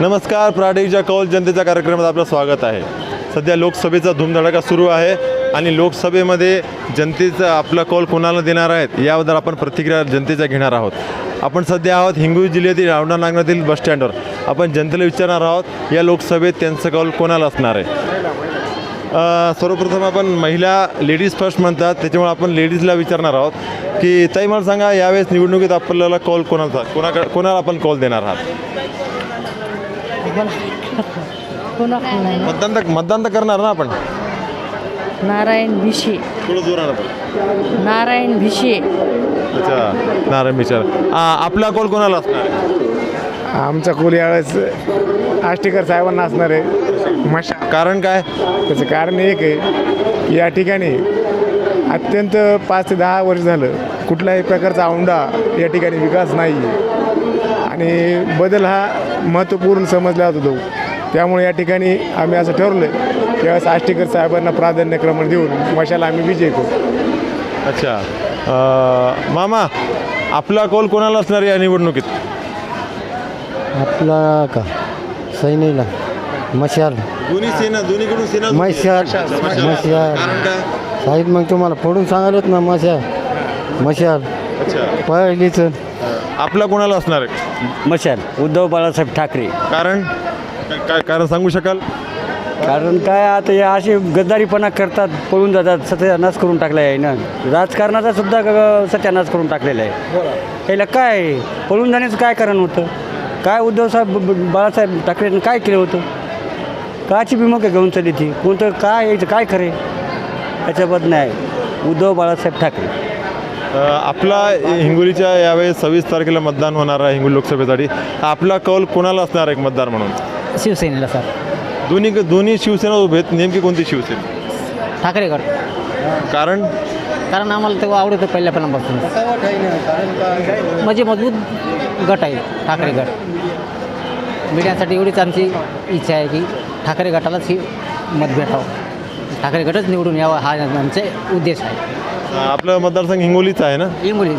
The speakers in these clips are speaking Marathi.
नमस्कार प्राडेच्या कौल जनतेच्या कार्यक्रमात आपलं स्वागत आहे. सध्या लोकसभेचा धूमधडाका सुरू आहे आणि लोकसभेमध्ये जनतेचा आपला कौल कोणाला देणार आहेत याबद्दल आपण प्रतिक्रिया जनतेच्या घेणार आहोत. आपण सध्या आहोत हिंगोली जिल्ह्यातील रावणा नागनाथील बसस्टँडवर आपण जनतेला विचारणार आहोत या लोकसभेत त्यांचं कौल कोणाला असणार आहे? सर्वप्रथम आपण महिला लेडीज फर्स्ट म्हणतात त्याच्यामुळे आपण लेडीजला विचारणार आहोत की ताई मला सांगा यावेळेस निवडणुकीत आपल्याला कॉल कोणाचा कोणाकडे कोणाला आपण कॉल देणार आहात? मतदान तर मतदान तर करणार ना आपण. नारायण भिशे. थोडं जोरानं आपण. नारायण भिशे. अच्छा नारायण विचार आपला कौल कोणाला असणार? आहे? आमचा कोली यावेळेस आष्टीकर साहेबांना असणार आहे. मशा. कारण काय? त्याचं कारण एक आहे की या ठिकाणी अत्यंत पाच ते दहा वर्ष झालं कुठल्याही प्रकारचा औंढा या ठिकाणी विकास नाही आहे आणि बदल हा महत्त्वपूर्ण समजला जातो. त्यामुळे या ठिकाणी आम्ही असं ठरवलं आहे त्यावेळेस आष्टीकर साहेबांना प्राधान्यक्रम देऊन मशाला आम्ही विजय करू. अच्छा. अ, मामा आपला कौल कोणाला असणार आहे या निवडणुकीत? आपला का? सैनीला मशाल. दोन्ही सेना दोन्हीकडून सेना मशाल. मशाल. साहेब मग तुम्हाला फोडून सांगालच ना मशाल. मशाल. अच्छा. पहिलीच. आपला कोणाला असणार? आहे मशाल उद्धव बाळासाहेब ठाकरे. कारण? काय कारण सांगू शकाल? कारण काय आता हे असे गद्दारीपणा करतात पळून जातात सत्यानाश करून टाकला आहे ना राजकारणाचा सुद्धा ग- सत्यानाश करून टाकलेला आहे. याला काय आहे? पळून जाण्याचं काय कारण होतं? काय उद्धव साहेब ब- ब- बाळासाहेब ठाकरेंनी काय केलं होतं? काची भूमिका घेऊन चालली ती? कोणतं काय यायचं काय खरे याच्याबद्दल नाही. उद्धव बाळासाहेब ठाकरे. आपला हिंगोलीच्या यावेळेस सव्वीस तारखेला मतदान होणार आहे हिंगोली लोकसभेसाठी. आपला कौल कोणाला असणार आहे मतदार म्हणून? शिवसेनेला सर. दोन्ही दोन्ही शिवसेना उभे आहेत नेमकी कोणती शिवसेना? ठाकरे गट कारण? कारण आम्हाला तेव्हा आवडतं पहिल्या पहिल्यापासून. म्हणजे मजबूत गट आहे ठाकरे गट मीडियासाठी एवढीच आमची इच्छा आहे की ठाकरे गटालाच ही मत भेटावं ठाकरे गटच निवडून यावं हा आमचे उद्देश आहे. आपलं मतदारसंघ हिंगोलीच आहे ना? हिंगोली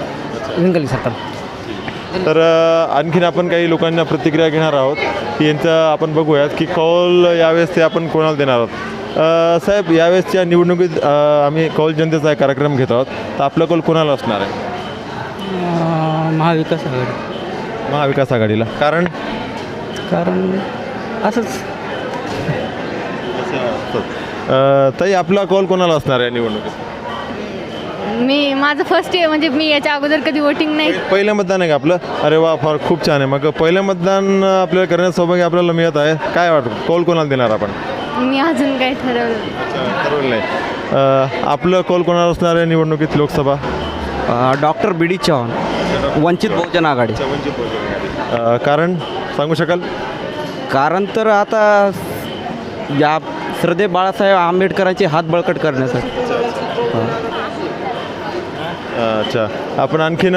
हिंगोली सरकार तर अ, आणखीन आपण काही लोकांना प्रतिक्रिया घेणार आहोत. की यांचं आपण बघूयात की कौल यावेळेस ते आपण कोणाला देणार आहोत? अ, साहेब यावेळेसच्या निवडणुकीत अ, आम्ही कौल जनतेचा एक कार्यक्रम घेत आहोत. तर आपला कौल कोणाला असणार आहे? महाविकास आघाडी. महाविकास आघाडीला. कारण? कारण असंच. अ, ताई आपला कौल कोणाला असणार आहे निवडणुकीत? मी माझं फर्स्ट इयर म्हणजे मी याच्या अगोदर कधी वोटिंग नाही. पहिलं मतदान आहे का आपलं? अरे वा फार खूप छान आहे. मग पहिलं मतदान आपल्याला करण्याचं सौभाग्य आपल्याला मिळत आहे. काय वाटतं? कौल कोणाला देणार आपण? मी अजून काही ठरवलं ठरवलं नाही. अ, आपलं कौल कोणाला असणार आहे निवडणुकीत Lok Sabha? Doctor B D Chavan Vanchit Bahujan Aghadi. अ, कारण सांगू शकाल? कारण तर आता या श्रद्धे बाळासाहेब आंबेडकरांचे हात बळकट करण्यासाठी. अच्छा. आपण आणखीन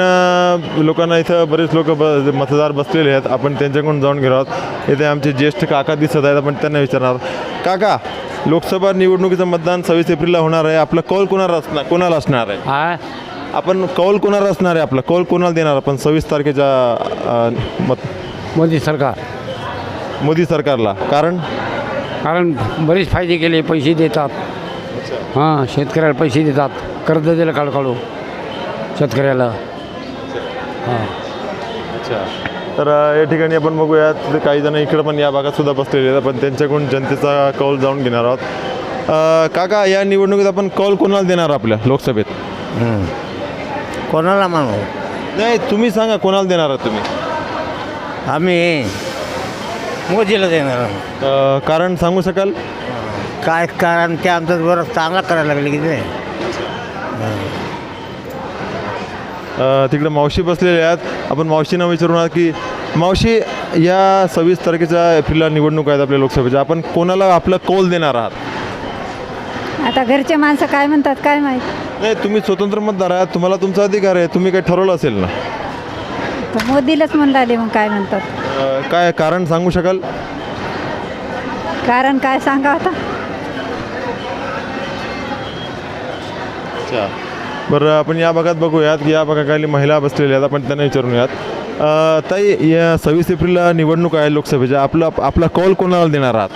लोकांना इथं बरेच लोक ब मतदार बसलेले आहेत. आपण त्यांच्याकडून जाऊन घेणार आहोत. इथे आमचे ज्येष्ठ काका दिसत आहेत. आपण त्यांना विचारणार. काका लोकसभा निवडणुकीचं मतदान सव्वीस एप्रिलला होणार आहे. आपलं कौल कोणाला असणार कोणाला असणार आहे? हा? आपण कौल कोणाला असणार आहे? आपलं कौल कोणाला देणार आपण सव्वीस तारखेच्या अ, मत मोदी सरकार. मोदी सरकारला. कारण? कारण बरेच फायदे केले पैसे देतात. हां शेतकऱ्याला पैसे देतात. कर्ज दिलं काढू काढू शेतकऱ्याला. हां. अच्छा. तर या ठिकाणी आपण बघूयात तिथे काही जण इकडं पण या भागात सुद्धा बसलेले आहेत. आपण त्यांच्याकडून जनतेचा कौल जाऊन घेणार आहोत. काका या निवडणुकीत आपण कौल कोणाला देणार आपल्या लोकसभेत? कोणाला म्हणू? नाही तुम्ही सांगा कोणाला देणार आहात तुम्ही? आम्ही. मोदीला देणार. अ, कारण सांगू शकाल? काय कारण ते आमचं बरं चांगला करायला लागले की ते. अ, तिकडे मावशी बसलेल्या आहेत. आपण मावशींना विचारून आहात की मावशी या सव्वीस तारखेच्या एप्रिलला निवडणूक आहेत आपल्या लोकसभेच्या. आपण कोणाला आपलं कौल देणार आहात? आता घरचे माणसं काय म्हणतात काय माहीत? नाही तुम्ही स्वतंत्र मतदार आहात. तुम्हाला तुमचा अधिकार आहे. तुम्ही काही ठरवलं असेल ना? तर मोदीलाच म्हणून राहिले मग काय म्हणतात? अ, काय कारण सांगू शकाल? कारण काय सांगा आता? अच्छा. बरं आपण या भागात बघूयात की या भागात काही महिला बसलेल्या आहेत. आपण त्यांना विचारूयात अ, ताई या सव्वीस एप्रिलला निवडणूक आहे लोकसभेच्या. आपला आपला कौल कोणाला देणार आहात?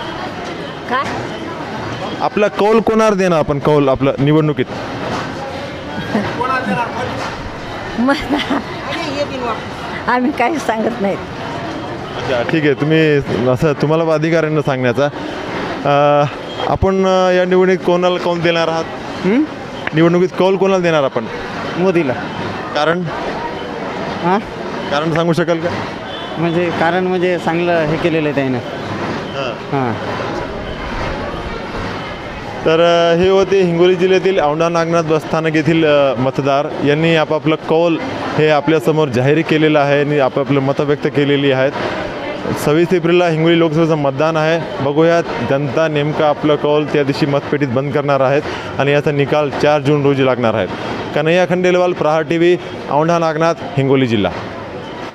काय? आपला कौल कोणाला देणार आपण? कौल आपलं निवडणुकीत. आम्ही काहीच सांगत नाहीत. अच्छा ठीक आहे. तुम्ही असं तुम्हाला अधिकार आहे ना सांगण्याचा. अ, आपण अ, या निवडणुकीत कोणाला कौल देणार आहात? निवडणुकीत कौल कोणाला देणार आपण? मोदीला. कारण? हां? कारण सांगू शकाल का? म्हणजे कारण म्हणजे चांगलं हे केलेलं आहे त्यानं. हां. तर अ, हे होते हिंगोली जिल्ह्यातील औंढा नागनाथ बसस्थानक येथील अ, मतदार. यांनी आपापलं कौल हे आपल्यासमोर जाहीर केलेलं आहे आणि आपापलं मतं व्यक्त केलेली आहेत. सव्वीस एप्रिलला हिंगोली लोकसभेचं मतदान आहे. बघूयात जनता नेमका आपलं कौल त्या दिवशी मतपेटीत बंद करणार आहेत आणि याचा निकाल चार जून रोजी लागणार आहेत कन्हैया खंडेलवाल प्रहार टी व्ही औंढा नागनाथ हिंगोली जिल्हा.